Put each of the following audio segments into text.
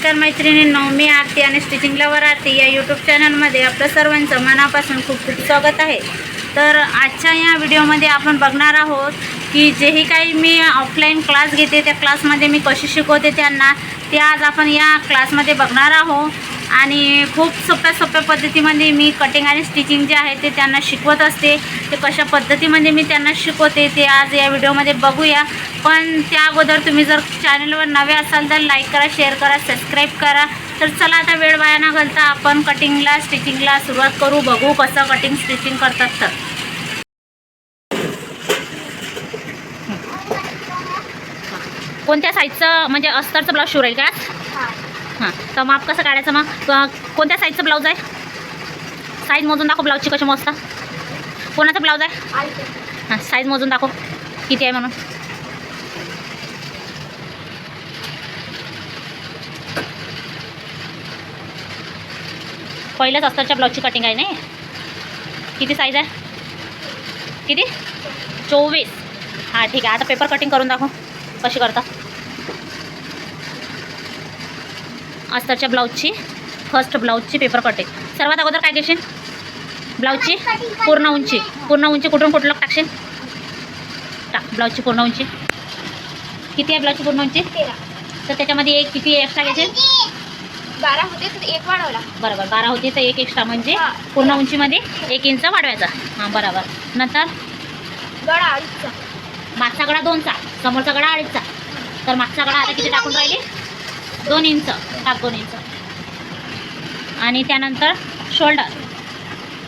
नमस्कार मैत्रिणींनो मी आरती आणि स्टिचिंग लवर आरती या यूट्यूब चॅनलमध्ये आपलं सर्वांचं मनापासून खूप खूप स्वागत आहे. तर आजच्या या व्हिडिओमध्ये आपण बघणार आहोत की जेही काही मी ऑफलाईन क्लास घेते त्या क्लासमध्ये मी कशी शिकवते त्यांना ते आज आपण या क्लासमध्ये बघणार आहोत. आणि खूप सोप्या सोप्या पद्धतीमध्ये मी कटिंग आणि स्टिचिंग जे आहे ते त्यांना शिकवत असते. ते कशा पद्धतीमध्ये मी त्यांना शिकवते ते आज या व्हिडिओमध्ये बघूया. पण त्या अगोदर तुम्ही जर चॅनलवर नवे असाल तर लाईक करा शेअर करा सबस्क्राईब करा. तर चला आता वेळ वाया न घालता आपण कटिंगला स्टिचिंगला सुरुवात करू. बघू कसं कटिंग स्टिचिंग करतात तर. कोणत्या साईजचं म्हणजे अस्तरचं ब्लाऊज शिवराईल का? हां. तर माप कसं काढायचं मग? कोणत्या साईजचं ब्लाऊज आहे? साईज मोजून दाखव ब्लाऊजची कशी मोजता कोणाचं ब्लाऊज आहे? हां साईज मोजून दाखव. किती आहे म्हणून? पहिल्याच अस्तरच्या ब्लाऊजची कटिंग आहे नाही? किती साईज आहे? किती? चोवीस. हां ठीक आहे. आता पेपर कटिंग करून दाखव. कशी करता? अस्तरच्या ब्लाऊजची फर्स्ट ब्लाऊजची पेपर कटिंग सर्वात अगोदर काय घेशील? ब्लाऊजची पूर्ण उंची. पूर्ण उंची कुठून कुठलं टाकशील? टाक ब्लाऊजची पूर्ण उंची. किती आहे ब्लाऊजची पूर्ण उंची? तर. त्याच्यामध्ये एक किती एक्स्ट्रा घेशील? बारा होते तर एक वाढवला बरोबर बारा होती तर एक एक्स्ट्रा म्हणजे. पूर्ण उंचीमध्ये एक इंच वाढवायचा. हां बरोबर. नंतर? गळा अडीचचा. मागचा गळा दोनचा समोरचा गळा अडीचचा. तर मागचा गळा आता किती टाकून राहिले? दोन इंच टाक दोन इंच. आणि त्यानंतर शोल्डर.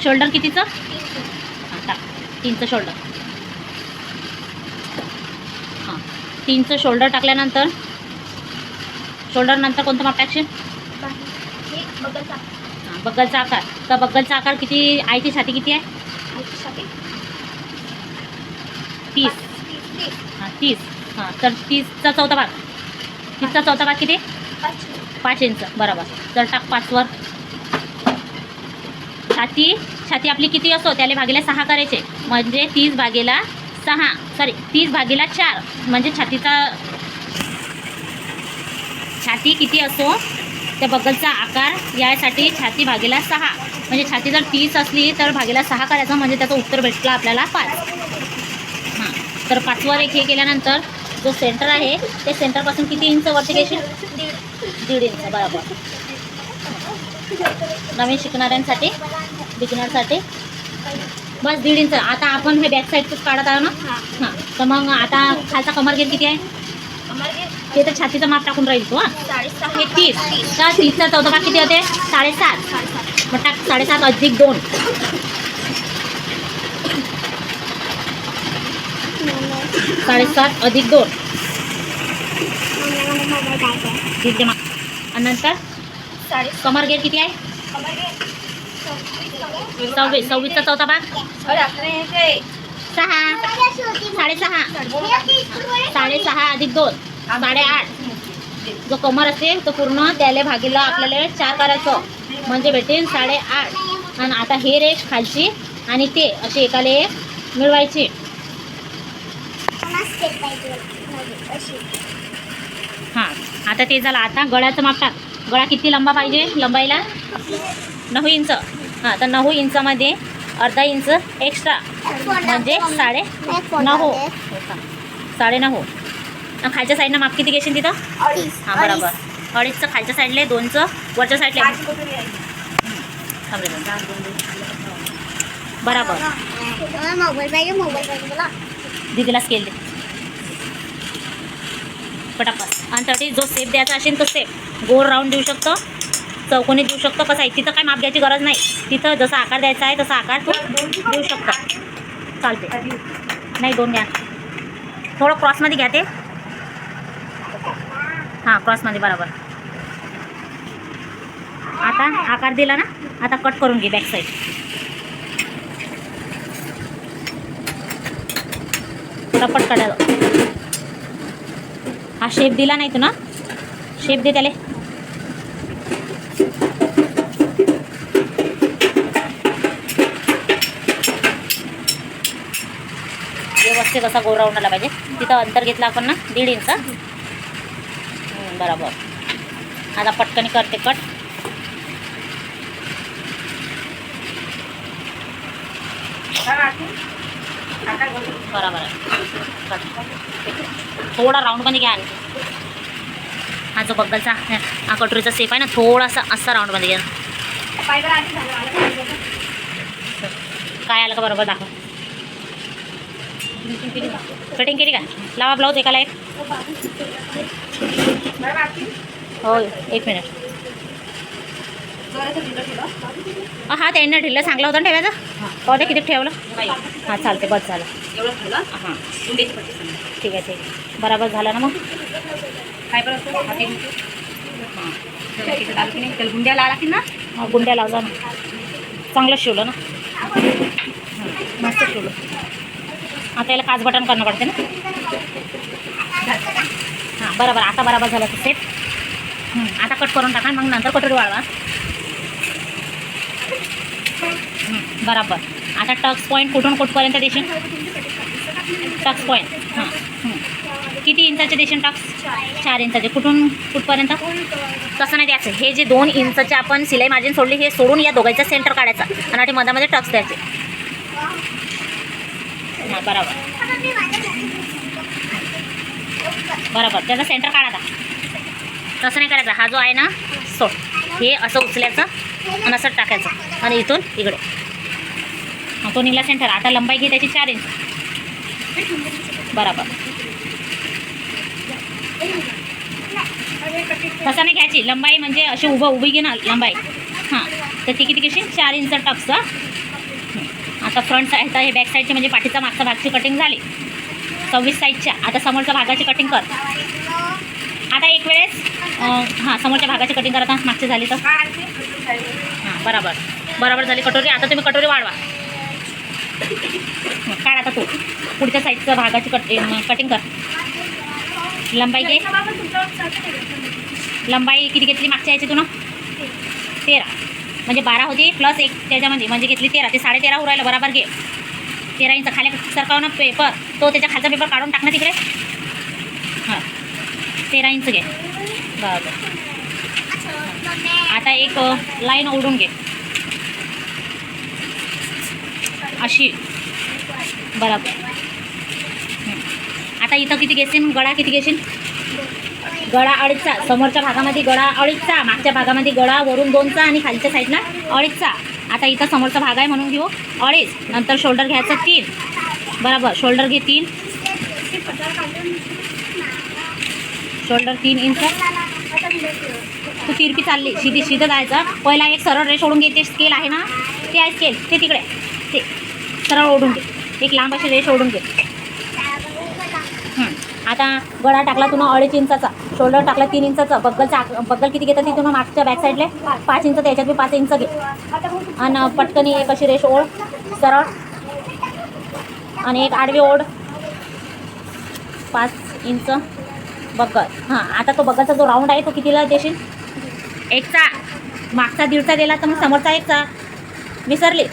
शोल्डर कितीचं? हां टाक तीनचं शोल्डर. हां तीनचं शोल्डर टाकल्यानंतर शोल्डर नंतर कोणतं माप टाकशील? हे बगलचा बग्गलचा आकार. तर बग्गलचा आकार किती आईची छाती किती आहे? तीस. हां तीस. हां तर तीसचा चौथा भाग. तीसचा चौथा भाग किती? पाच इंच. बरोबर. तर टाक पाचवर छाती. छाती आपली किती असो त्याला भागीला सहा करायचे. म्हणजे तीस भागेला सहा. सॉरी तीस भागेला चार. म्हणजे छातीचा छाती किती असो त्या बगलचा आकार यासाठी छाती भागेला सहा. म्हणजे छाती जर तीस असली तर भागेला सहा करायचं म्हणजे त्याचं उत्तर भेटलं आपल्याला पाच. हां. तर पाचवर एक हे केल्यानंतर जो सेंटर आहे ते सेंटरपासून किती इंच वरती घेशील? दीड इंच बरोबर. नवीन शिकणाऱ्यांसाठी बिगिनरसाठी. बस दीड इंच आता आपण हे बॅक साईडचंच काढत आहो ना? हां. तर मग आता खालचा कमर घेत किती आहे? ते तर छातीचं माप टाकून राहील तू हां. हे तीस. तर तीसचा चौथा भाग किती होते? साडेसात. मग टाक साडेसात अधिक दोन. साडेसात अधिक दोन. मग आणि नंतर? कमर घेत किती आहे? सव्वीस सव्वीस सव्वीसचा चौथा भाग? हे सहा. साडेसहा. साडेसहा अधिक दोन. साडेआठ. जो कमर असते तो पूर्ण त्याला भागीला आपल्याला चार करायचं म्हणजे भेटेल साडेआठ. आणि आता हे रेष खालची आणि ते असे एकाला एक मिळवायचे हां. आता ते झालं. आता गळ्याचं माप टाक. गळा किती लंबा पाहिजे? लंबाईला? नऊ इंच. हां तर नऊ इंचामध्ये अर्धा इंच एक्स्ट्रा म्हणजे साडे नऊ. साडे नऊ. खालच्या साईडनं माप किती घेशील तिथं? हां बरोबर. अडीचचं खालच्या साईडला दोनचं वरच्या साईडला. बरोबर. मोबाईल पाहिजे मोबाईल पाहिजे मला. दीदीला स्केल दे. पटापट आणि त्यासाठी जो सेप द्यायचा असेल तो सेप गोल राऊंड देऊ शकतो. चौकोनी देऊ शकतो. कसं आहे? तिथं काय माप घ्यायची गरज नाही. तिथं जसा आकार द्यायचा आहे तसा आकार तू देऊ शकतो. चालते नाही दोन घ्या. थोडं क्रॉसमध्ये घ्या ते. हां क्रॉसमध्ये बरोबर. आता आकार दिला ना? आता कट करून घे बॅक साईड रपट काढायला. हा शेप दिला नाही तू ना शेप दे त्याला. व्यवस्थित असा गोरा राऊंड पाहिजे. तिथं अंतर घेतला आपण ना दीड इंच बरोबर. आता पटकन करते कट. बरोबर. आहे थोडा राऊंडमध्ये घ्या आणखी हा जो बग्गलचा हा कटोरीचा सेप आहे ना थोडासा असा राऊंडमध्ये घ्या. काय आलं का बरोबर दाखव. कटिंग केली का? लावा ब्लाऊज एकाला एक. हो एक मिनिट हा त्यांना ढिल्लं सांगलं होतं ना ठेवायचं? दे किती ठेवलं. हां चालते बस झालं. ठेवलं? हां. ठीक आहे ठीक आहे. बरोबर झालं ना मग? फायबर असतो? हाती घेऊन. त्याला तिथं टाकलं की नाही, त्याला गुंड्या लावा लागतील ना? गुंड्या लावजा ना. चांगलं शिवलं ना? मस्त शिवलं. आता याला काच बटन करणं पडते ना? हां बरोबर. आता बरोबर झालं ते सेट हं, आता कट करून टाका मग नंतर कटोरी वाळवा. बरोबर. आता टक्स पॉईंट कुठून कुठपर्यंत देशील? टक्स पॉईंट हां किती इंचाचे देशील टक्स? चार इंचाचे. कुठून कुठपर्यंत? तसं नाही द्यायचं. हे जे दोन इंचचे आपण सिलाई मार्जिन सोडली हे सोडून या दोघांचा सेंटर काढायचा. आणि ते मधामध्ये टक्स द्यायचे. हां बरोबर. बरोबर. त्याचा सेंटर काढायचा तसं नाही करायचं. हा जो आहे ना सोड. हे असं उचलायचं. आणि असं टाकायचं. आणि इथून इकडे. तो निघला सेंटर आता लंबाई घे त्याची चार इंच बरोबर. तसं नाही घ्यायची. लंबाई म्हणजे अशी उभं उभी घे ना लंबाई. हां. तर ती किती घेशील? चार इंच टक्सचा आता फ्रंट साईडचा हे बॅक साईडची म्हणजे पाठीचा मागचा भागची कटिंग झाली. सव्वीस साईजच्या आता समोरच्या भागाची कटिंग कर. आता एक वेळेस हां समोरच्या भागाची कटिंग करताना मागची झाली तर. हां बरोबर. बरोबर झाली कटोरी. आता तुम्ही कटोरी वाढवा. काढ आता तू. पुढच्या साईडच्या भागाची कटिंग कटिंग कर. लंबाई घे? लंबाई किती घेतली? मागच्या याची तू ना? तेरा. म्हणजे बारा होती प्लस एक त्याच्यामध्ये. म्हणजे घेतली तेरा. ते साडे तेरा उरायला बरोबर घे. तेरा इंच खाली सरकाव ना पेपर तो त्याच्या खालचा पेपर काढून टाक ना तिकडे. हां. तेरा इंच घे. बरोबर आता एक लाईन ओढून घे. अशी. बरोबर. आता इथं किती घेशील? गळा किती घेशील? गळा अडीचचा. समोरच्या भागामध्ये गळा अडीचचा मागच्या भागामध्ये गळा वरून दोनचा आणि खालच्या साईडला अडीचचा. आता इथं समोरचा भाग आहे म्हणून घेऊ. अडीच. नंतर शोल्डर घ्यायचं तीन. बरोबर. शोल्डर घे तीन. शोल्डर तीन इंच तू तिरपी चालली. शिदी शिदं जायचं. पहिला एक सरळ रेष ओढून घे ते स्केल आहे ना? ते आहे स्केल ते तिकडे. ते सरळ ओढून घे. एक लांब अशी रेष ओढून घे. आता गळा टाकला तुला अडीच इंचाचा. शोल्डर टाकला तीन इंचाचा. बग्गलचा बग्गल किती घेतात ती मागच्या बॅक साईडले पाच इंच त्याच्यात बी पाच इंच घे. आणि पटकनी एक अशी रेष ओढ. सरळ. आणि एक आडवी ओढ. पाच इंच बग्गल. हां. आता तो बग्गलचा जो राऊंड आहे तो कितीला देशील? एकचा. मागचा दीडचा दिला तर मग समोरचा एकचा. विसरली.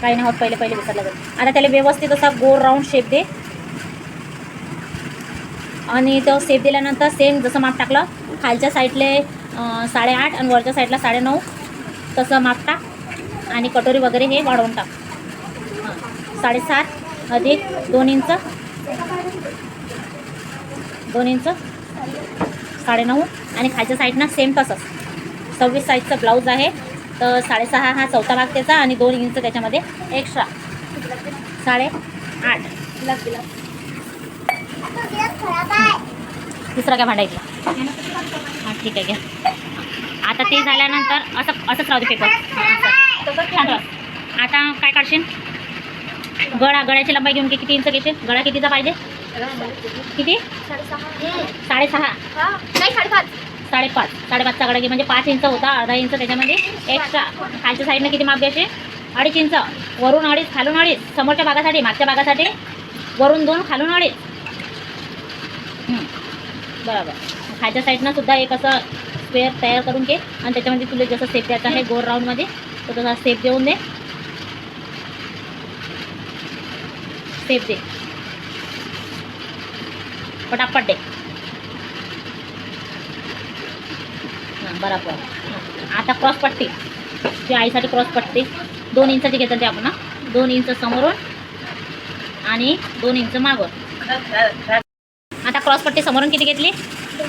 काही नाही होत पहिले पहिले विसरलं जाईल. आता त्याला व्यवस्थित असा गोल राऊंड शेप दे. आणि तो शेप दिल्यानंतर सेम जसं माप टाकलं खालच्या साईडले साडेआठ आणि वरच्या साईडला साडेनऊ तसं माप टाक. आणि कटोरी वगैरे हे वाढवून टाक. हां साडेसात अधिक दोन इंच. दोन इंच. साडेनऊ आणि खालच्या साईडनं सेम तसंच. सव्वीस साईजचा ब्लाऊज आहे. तर साडेसहा हा चौथा भाग त्याचा आणि दोन इंच त्याच्यामध्ये एक्स्ट्रा साडे आठ. दुसरा काय भांडायची हां ठीक आहे घ्या. आता ते झाल्यानंतर असं असंच राहू दे पेपर आता काय काढशील? गळा गळ्याची लंबाई घेऊन किती इंच घेशील? गळा कितीचा पाहिजे? किती? साडेसहा. नाही साडेपाच. साडेपाच. साडेपाचचा घे म्हणजे पाच इंच होता अर्धा इंच त्याच्यामध्ये. एक्स्ट्रा खालच्या साईडनं किती माप घ्यायचे? अडीच इंच. वरून अडीच खालून अडीच. समोरच्या भागासाठी मागच्या भागासाठी. वरून दोन खालून अडीच. बरोबर. खालच्या साईडनं सुद्धा एक असं स्क्वेअर तयार करून घे. आणि त्याच्यामध्ये तुला जसं सेप द्यायचं आहे गोल राऊंडमध्ये तो तसा सेप देऊन दे. सेप दे. पटापट दे. बराबर. आता क्रॉस पट्टी. ती आईसाठी क्रॉस पट्टी. दोन इंचाची घेतात ते आपण ना दोन इंच समोरून आणि दोन इंच मागून. आता क्रॉस पट्टी समोरून किती घेतली?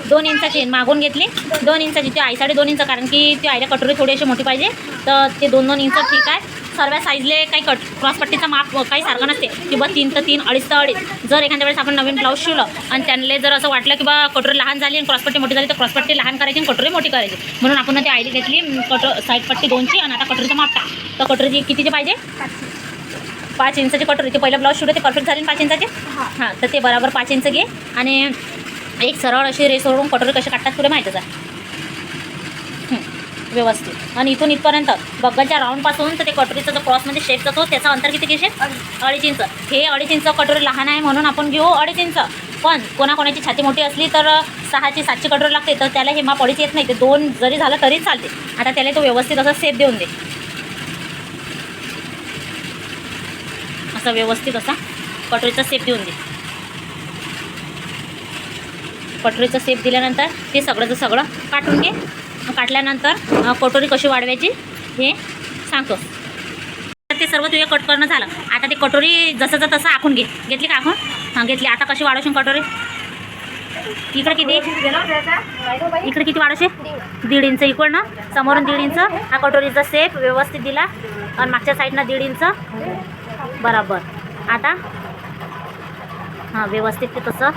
दोन इंचाची. मागून घेतली. दोन इंचाची. ती आईसाठी दोन इंच कारण की ती आईला कटोरी थोडी अशी मोठी पाहिजे. तर ते दोन दोन इंच ठीक आहे. सर्व साईजले काही कट क्रॉस पट्टीचा माप काही सारखं नसते. की बा तीन तर तीन अडीच तर अडीच. जर एखाद्या वेळेस आपण नवीन ब्लाऊज शिवलं आणि त्यांना जर असं वाटलं की बा कटोरी लहान झाली आणि क्रॉसपट्टी मोठी झाली तर क्रॉसपट्टी लहान करायची आणि कटोरी मोठी करायची. म्हणून आपण ती आईली घेतली कटो साईड पट्टी दोनची आणि आता कटोरीचा माप टाक. तर कटोरीची कितीची पाहिजे? पाच इंचाची कटोरी. ते पहिलं ब्लाऊज शिवलं ते परफेक्ट झाले पाच इंचाचे? हां. तर ते बरोबर पाच इंच घे. आणि एक सरळ अशी रेस सोडून कटोरी कशी काढतात तुला माहीतच आहे. व्यवस्थित. आणि इथून इथपर्यंत बग्गलच्या राऊंडपासून तर ते कटोरीचा जो क्रॉसमध्ये शेप जातो त्याचं अंतर किती घेशील अडीच इंच. हे अडीच इंच कटोरी लहान आहे म्हणून आपण घेऊ अडीच इंच. पण कोणाकोणाची छाती मोठी असली तर सहाची सातची कटोरी लागते तर त्याला हे माप अडीच येत नाही. ते दोन जरी झालं तरी चालते. आता त्याला तो व्यवस्थित असं सेप देऊन दे. असा व्यवस्थित असा कटोरीचा सेप देऊन दे. कटोरीचा सेप दिल्यानंतर ते सगळं सगळं काटून घे. काटल्यानंतर कटोरी कशी वाढवायची हे सांगतो. ते सर्व तुझे कट करणं झालं. आता ते कटोरी जसंचं तसं आखून घे. घेतली का आखून? हां घेतली. आता कशी वाढवशील कटोरी? इकडे किती? इकडे किती वाढवशील? दीड इंच ना? समोरून दीड इंच. हा कटोरीचा सेप व्यवस्थित दिला. आणि मागच्या साईडनं दीड इंच. बराबर. आता? हां व्यवस्थित ते तसं.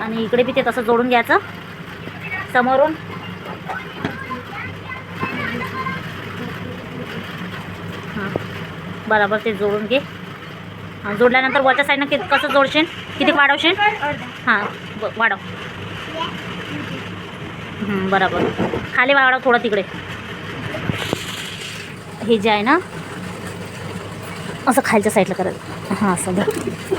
आणि इकडे बी ते तसं जोडून घ्यायचं. समोरून बराबर ते जोडून घे. हां जोडल्यानंतर वरच्या साईडनं किती कसं जोडशील? किती वाढवशील? हां ब वाढव. बराबर. खाली वाढव थोडं तिकडे. हे जे आहे ना असं खालच्या साईडला करायचं हां असं बरं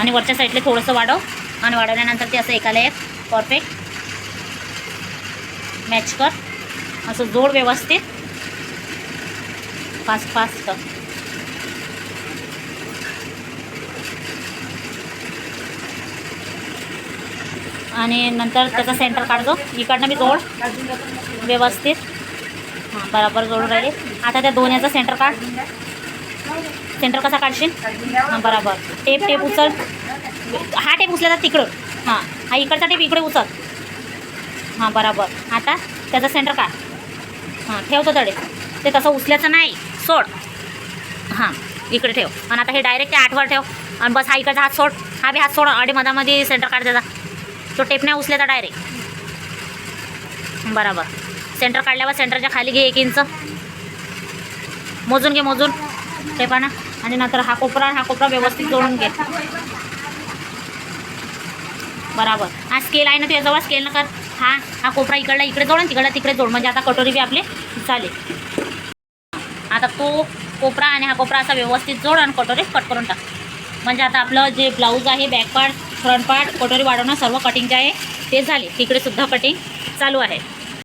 आणि वरच्या साईडला थोडंसं वाढव. आणि वाढवल्यानंतर ते असं एकाला एक. परफेक्ट मॅच कर. असं जोड व्यवस्थित. पाच पाच कर आणि नंतर त्याचा सेंटर काढतो. इकडनं मी जोड. व्यवस्थित. हां बरोबर जोडून राहिले. आता त्या दोन्याचा सेंटर काढ. सेंटर कसा काढशील? हां बरोबर. टेप टेप उचल. हा टेप उचलायचा तिकडं. हां हा इकडचा टेप इकडे उचल. हां बरोबर. आता त्याचा सेंटर काढ. हां ठेवतो तडे. ते तसं उचल्याचं नाही. सोड. हां इकडे ठेव. आणि आता हे डायरेक्ट त्या आठवर ठेव. आणि बस हा इकडचा हात सोड. हा बी हात सोड. अडे मधामध्ये सेंटर काढ त्याचा. तो टेप नाही उचल्याचा डायरेक्ट बरोबर. सेंटर काढल्यावर सेंटरच्या खाली घे एक इंच मोजून घे मोजून. टेपानं आणि नंतर हा कोपरा हा कोपरा व्यवस्थित जोडून घे. बराबर. हा स्केल आहे ना तुझ्याजवळ? स्केल न कर. हा हा कोपरा इकडला इकडे जोड आणि तिकडला तिकडे जोड. म्हणजे आता कटोरी बी आपले चालेल आता तो कोपरा आणि हा कोपरा असा व्यवस्थित जोड आणि कटोरी कट करून टाक. म्हणजे आता आपलं जे ब्लाऊज आहे बॅक पार्ट फ्रंट पार्ट कटोरी वाढवणं सर्व कटिंग जे आहे ते झाले. तिकडे सुद्धा कटिंग चालू आहे.